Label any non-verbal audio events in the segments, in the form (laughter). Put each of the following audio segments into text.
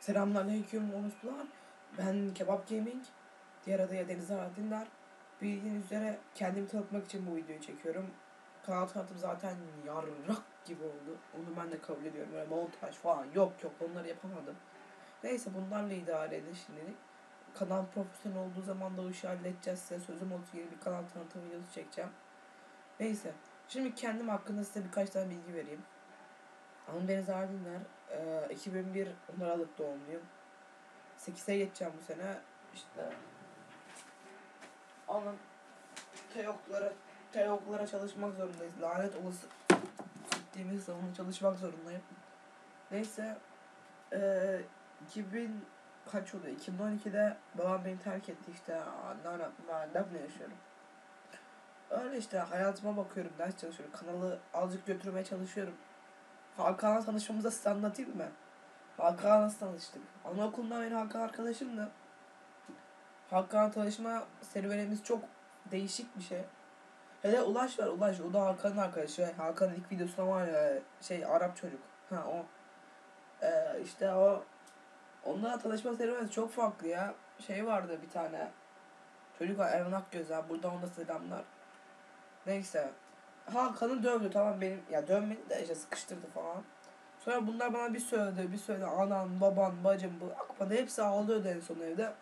Selamünaleyküm Onuslar. Ben Kebap Gaming. Diğer adı ya Deniz Aradinler. Bildiğiniz üzere kendimi tanıtmak için bu videoyu çekiyorum. Kanal tanıtım zaten yarrak gibi oldu. Onu ben de kabul ediyorum. Böyle montaj falan yok yok onları yapamadım. Neyse bunlarla idare edin şimdilik. Kanal profesyonel olduğu zaman da o işi halledeceğiz size. Sözüm olsun yeni bir kanal tanıtım videosu çekeceğim. Neyse. Şimdi kendim hakkında size birkaç tane bilgi vereyim. Deniz Ardınlar. Ee, 2001 10 Aralık doğumluyum. 8'e geçeceğim bu sene. İşte alın teoklara teoklara çalışmak zorundayız. Lanet olası gittiğimiz zaman çalışmak zorundayım. Neyse ee, 2000 kaç oluyor? 2012'de babam beni terk etti işte. Anneannem, annemle yaşıyorum. Öyle işte hayatıma bakıyorum, ders çalışıyorum. Kanalı azıcık götürmeye çalışıyorum. Hakan'la tanışmamızı size anlatayım mı? Hakan'la nasıl tanıştık? Anaokulundan beri Hakan arkadaşımdı. Hakan'la tanışma serüvenimiz çok değişik bir şey. Hele Ulaş var Ulaş. O da Hakan'ın arkadaşı. Hakan'ın ilk videosunda var ya şey Arap çocuk. Ha o. Ee, işte o onunla tanışma serüvenimiz çok farklı ya. Şey vardı bir tane. Çocuk var Erman Akgöz abi. Buradan onda selamlar. Neyse. Hakan'ı dövdü tamam benim ya dövmedi de işte sıkıştırdı falan. Sonra bunlar bana bir söyledi bir söyledi anan baban bacım bu akmadı hepsi ağlıyordu en son evde.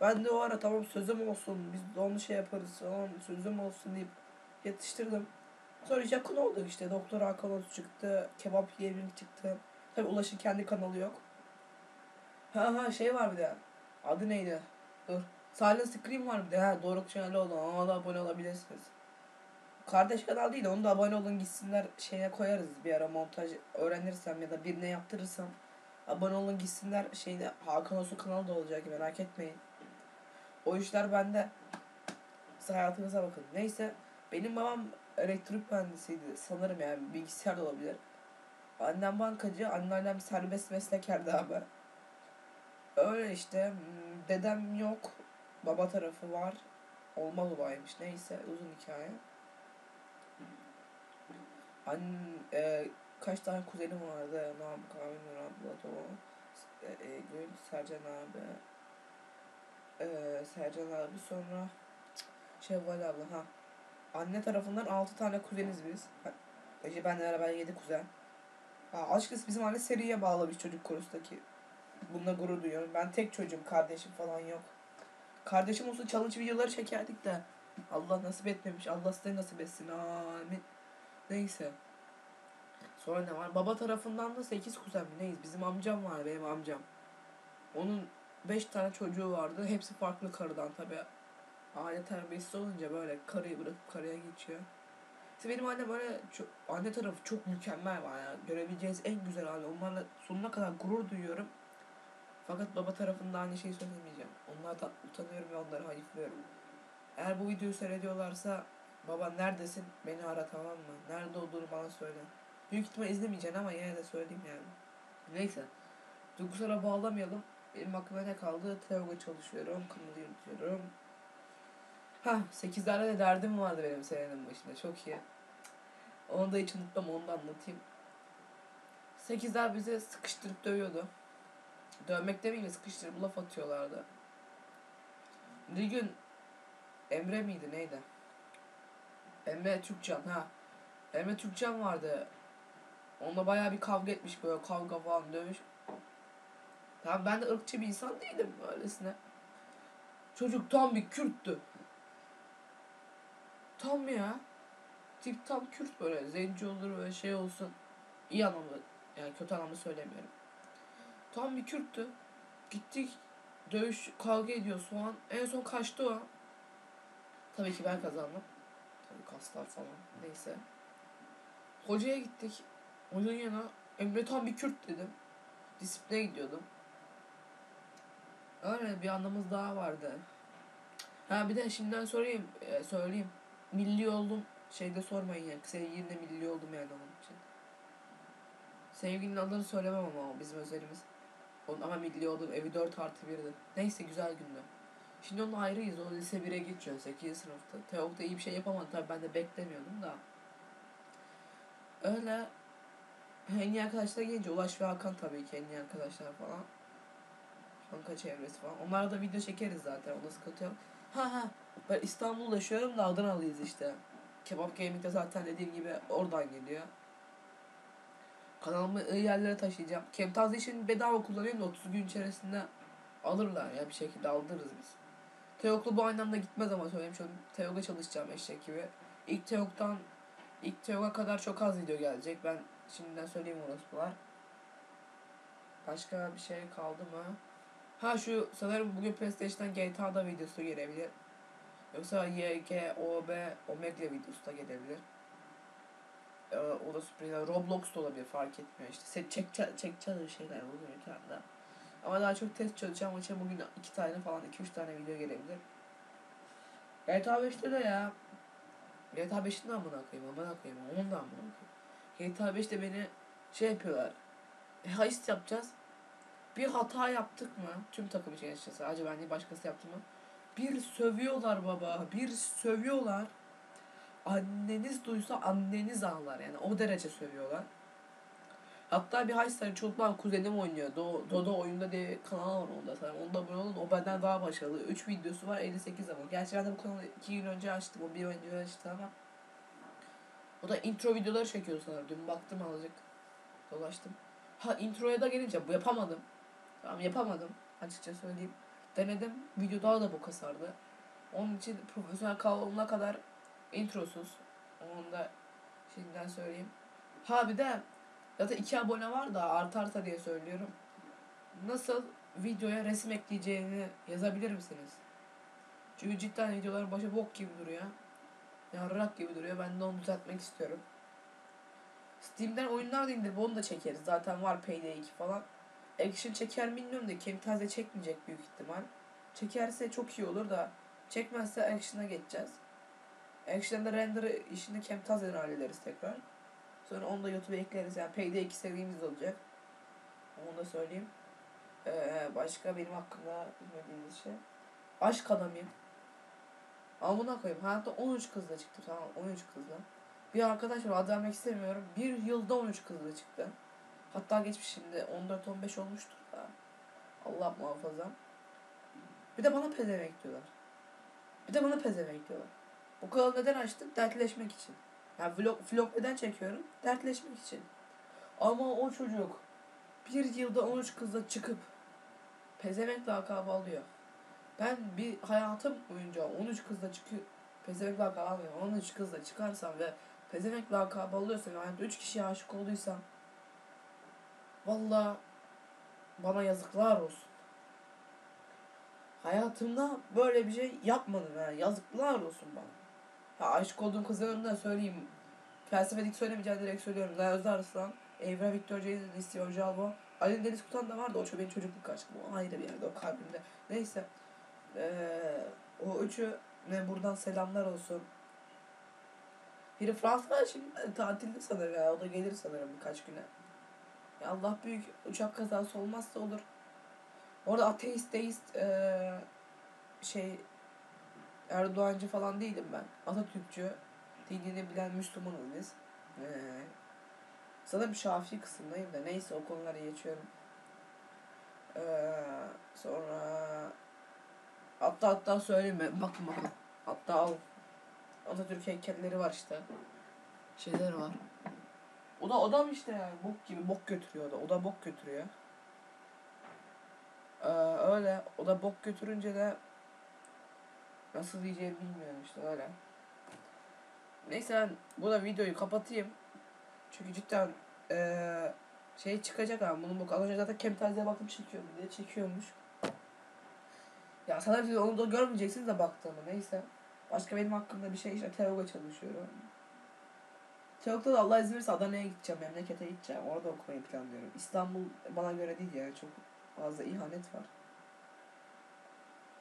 Ben de o ara tamam sözüm olsun biz de onu şey yaparız falan sözüm olsun deyip yetiştirdim. Sonra yakın olduk işte Doktor Hakan çıktı kebap yiyebilmek çıktı. Tabi Ulaş'ın kendi kanalı yok. Ha ha şey var bir de adı neydi? Dur. Silent Scream var bir de ha Doruk Çınarlıoğlu ona da abone olabilirsiniz. Kardeş kanal değil de onu da abone olun gitsinler şeye koyarız bir ara montaj öğrenirsem ya da birine yaptırırsam. Abone olun gitsinler şeyde Hakan Osu kanalı da olacak merak etmeyin. O işler bende. Siz hayatınıza bakın. Neyse benim babam elektrik mühendisiydi sanırım yani bilgisayar da olabilir. Annem bankacı, anneannem serbest meslekerdi abi. Öyle işte hmm, dedem yok. Baba tarafı var. Olmaz olaymış neyse uzun hikaye. An, e, kaç tane kuzenim vardı. Namık abi, Nur abla, Doğu, e, Gül, Sercan abi. E, Sercan abi sonra Şevval abla ha. Anne tarafından 6 tane kuzeniz biz. İşte benle beraber 7 kuzen. Ha, açıkçası bizim aile seriye bağlı bir çocuk korustaki. Bununla gurur duyuyorum. Ben tek çocuğum, kardeşim falan yok. Kardeşim olsa challenge videoları çekerdik de. Allah nasip etmemiş. Allah size nasip etsin. Amin. Neyse. Sonra ne var? Baba tarafından da 8 kuzen mi neyiz? Bizim amcam var benim amcam. Onun 5 tane çocuğu vardı. Hepsi farklı karıdan tabi. Aile terbiyesi olunca böyle karıyı bırakıp karıya geçiyor. İşte benim annem böyle çok, anne tarafı çok mükemmel var ya. Görebileceğiniz en güzel hali. Onlarla sonuna kadar gurur duyuyorum. Fakat baba tarafında aynı şeyi söylemeyeceğim. Onlardan utanıyorum ve onları hayıflıyorum. Eğer bu videoyu seyrediyorlarsa baba neredesin beni ara tamam mı? Nerede olduğunu bana söyle. Büyük ihtimal izlemeyeceksin ama yine de söyleyeyim yani. Neyse. Duygusala bağlamayalım. Benim aklıma ne kaldı? Teoga çalışıyorum. Kanalı yürütüyorum. Ha 8'lerde de derdim vardı benim senenin başında. Çok iyi. Onu da hiç unutmam. Onu da anlatayım. 8'ler bize sıkıştırıp dövüyordu. Dövmek demeyeyim de sıkıştırıp laf atıyorlardı. Bir gün Emre miydi neydi? Emre Türkcan ha. Emre Türkcan vardı. Onunla bayağı bir kavga etmiş böyle kavga falan dövüş. Tamam ben de ırkçı bir insan değilim öylesine. Çocuk tam bir Kürttü. Tam ya. Tip tam Kürt böyle. Zenci olur böyle şey olsun. İyi anlamda yani kötü anlamda söylemiyorum. Tam bir Kürttü. Gittik dövüş kavga ediyoruz falan. En son kaçtı o. Tabii ki ben kazandım. Tabii kaslar falan. Neyse. Hocaya gittik. Hocanın yanına Emre tam bir Kürt dedim. Disipline gidiyordum. Öyle bir anlamız daha vardı. Ha bir de şimdiden sorayım, e, söyleyeyim. Milli oldum. Şeyde sormayın ya. Sevgilimle milli oldum yani onun için. Sevgilinin adını söylemem ama o bizim özelimiz. Onun ama milli oldum. Evi 4 artı 1'di. Neyse güzel gündü. Şimdi onun ayrıyız. O lise 1'e geçiyor. 8. sınıfta. Teok'ta iyi bir şey yapamadı. Tabii ben de beklemiyordum da. Öyle En iyi arkadaşlar gelince Ulaş ve Hakan tabii ki en iyi arkadaşlar falan. Kanka çevresi falan. Onlarla da video çekeriz zaten. Onda sıkıntı yok. Ha ha. Ben İstanbul'da yaşıyorum da Adanalıyız işte. Kebap Gaming'de zaten dediğim gibi oradan geliyor. Kanalımı iyi yerlere taşıyacağım. Kemtaz için bedava kullanıyorum da 30 gün içerisinde alırlar ya bir şekilde aldırırız biz. Teoklu bu anlamda gitmez ama söylemiş olayım. Teok'a çalışacağım eşek gibi. İlk Teok'tan ilk Teok'a kadar çok az video gelecek. Ben şimdiden söyleyeyim orospular. Başka bir şey kaldı mı? Ha şu sanırım bugün PlayStation'dan GTA'da videosu gelebilir. Yoksa YG, OB, Omega videosu da gelebilir. Ee, o da sürpriz. Roblox da olabilir fark etmiyor işte. Set çek çekeceğiz şeyler bugün bir daha. Ama daha çok test çalışacağım. İçin bugün iki tane falan iki üç tane video gelebilir. GTA 5'te de ya. GTA 5'in de amına koyayım amına koyayım. Onun da amına koyayım. GTA 5'te beni şey yapıyorlar. E, heist yapacağız. Bir hata yaptık mı? Tüm takım için açıkçası. Sadece ben başkası yaptı mı? Bir sövüyorlar baba. Bir sövüyorlar. Anneniz duysa anneniz ağlar yani. O derece sövüyorlar. Hatta bir Heist'ler çocuklar kuzenim oynuyor. Do Dodo oyunda diye kanal var onda sanırım. Onda abone olun. O benden daha başarılı. 3 videosu var 58 abone. Gerçi ben de bu kanalı 2 gün önce açtım. O bir önce açtı ama. O da intro videoları çekiyor sanırım. Dün baktım azıcık. Dolaştım. Ha introya da gelince bu yapamadım. Tamam yapamadım. Açıkça söyleyeyim. Denedim. Video daha da boka sardı. Onun için profesyonel kavramına kadar introsuz. Onu da şimdiden söyleyeyim. Ha bir de Zaten iki abone var da artarsa diye söylüyorum. Nasıl videoya resim ekleyeceğini yazabilir misiniz? Çünkü cidden videoların başı bok gibi duruyor. Yarrak gibi duruyor. Ben de onu düzeltmek istiyorum. Steam'den oyunlar da indirip onu da çekeriz. Zaten var Payday 2 falan. Action çeker mi bilmiyorum da Camtasia çekmeyecek büyük ihtimal. Çekerse çok iyi olur da çekmezse Action'a geçeceğiz. Action'da render işini Camtasia'dan hallederiz tekrar. Sonra onu da YouTube'a ekleriz. Yani Payday 2 serimiz olacak. Onu da söyleyeyim. Ee, başka benim hakkımda bilmediğiniz şey. Aşk adamıyım. Ama buna koyayım. Hayatta 13 kızla çıktı tamam 13 kızla. Bir arkadaş var adı vermek istemiyorum. Bir yılda 13 kızla çıktı. Hatta geçmiş şimdi 14-15 olmuştur da. Allah muhafaza. Bir de bana pezevenk diyorlar. Bir de bana pezevenk diyorlar. Bu kanalı neden açtım? Dertleşmek için. Yani vlog, vlog neden çekiyorum? Dertleşmek için. Ama o çocuk bir yılda 13 kızla çıkıp pezevenk lakabı alıyor. Ben bir hayatım boyunca 13 kızla çıkıp pezevenk lakabı almıyorum. 13 kızla çıkarsam ve pezevenk lakabı alıyorsam yani 3 kişiye aşık olduysam valla bana yazıklar olsun. Hayatımda böyle bir şey yapmadım yani yazıklar olsun bana. Ya aşık olduğum kızların da söyleyeyim. Felsefedik söylemeyeceğim direkt söylüyorum. Laya Özarslan, Evra Victor Jason, Listio Jalbo. Ali Deniz Kutan da vardı. O çok benim çocukluk aşkım. O ayrı bir yerde o kalbimde. Neyse. Ee, o üçü ne buradan selamlar olsun. Biri Fransa'da şimdi tatilde sanırım ya. O da gelir sanırım birkaç güne. Ya Allah büyük uçak kazası olmazsa olur. Orada ateist, deist ee, şey Erdoğancı falan değilim ben. Atatürkçü, dinini bilen Müslümanız biz. Ee, sanırım Şafii kısımdayım da neyse o konulara geçiyorum. Ee, sonra hatta hatta söyleyeyim mi? (laughs) Bakın bakın. Hatta al. Atatürk heykelleri var işte. Şeyler var. O da adam işte yani bok gibi bok götürüyor o da. O da bok götürüyor. Ee, öyle. O da bok götürünce de Nasıl diyeceğimi bilmiyorum işte öyle. Neyse ben bu da videoyu kapatayım. Çünkü cidden ee, şey çıkacak abi bunu bu az önce zaten Camtasia'ya baktım çekiyorum diye çekiyormuş. Ya sana siz onu da görmeyeceksiniz de baktığımı neyse. Başka benim hakkımda bir şey işte Teoga çalışıyorum. Teog'da da Allah izin verirse Adana'ya gideceğim, memlekete gideceğim. Orada okumayı planlıyorum. İstanbul bana göre değil yani çok fazla ihanet var.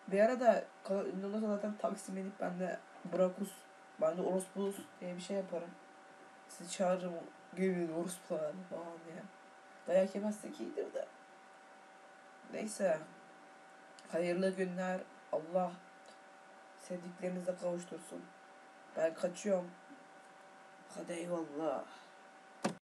Bir ara da kanal ünlü olursa zaten Taksim'e gidip ben de Brakus, ben de Orospulus diye bir şey yaparım. Sizi çağırırım, gelin Orospular falan diye. Dayak yemezsek iyidir de. Neyse. Hayırlı günler. Allah sevdiklerinize kavuştursun. Ben kaçıyorum. Hadi eyvallah.